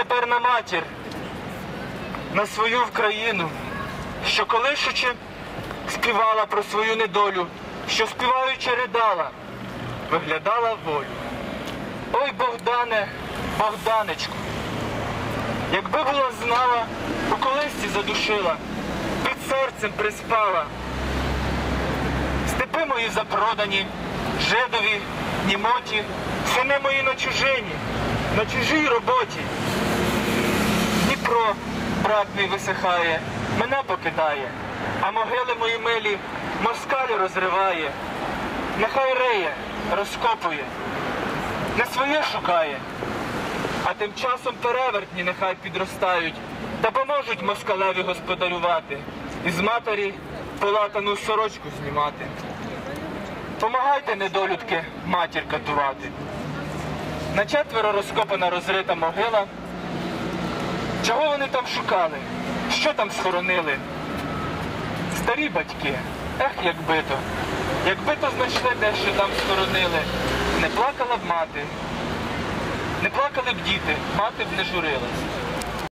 тепер на матір, на свою Вкраїну, що колишучи співала про свою недолю, що співаючи ридала, виглядала волю. Ой, Богдане, Богданечку, якби була знала, у колисці задушила, під серцем приспала. Степи мої запродані, жидові, німоті, сини мої на чужині, на чужій роботі. Мій висихає, мене покидає, а могили мої милі москалі розриває. Нехай риє, розкопує, не своє шукає, а тим часом перевертні нехай підростають та поможуть москалеві господарювати і з матері полатану сорочку знімати. Помагайте, недолюдки, матір катувати. На четверо розкопана розрита могила. Чого вони там шукали? Що там схоронили? Старі батьки, ех, якби то. Якби то знайшли те, що там схоронили, не плакала б мати, не плакали б діти, мати б не журилась.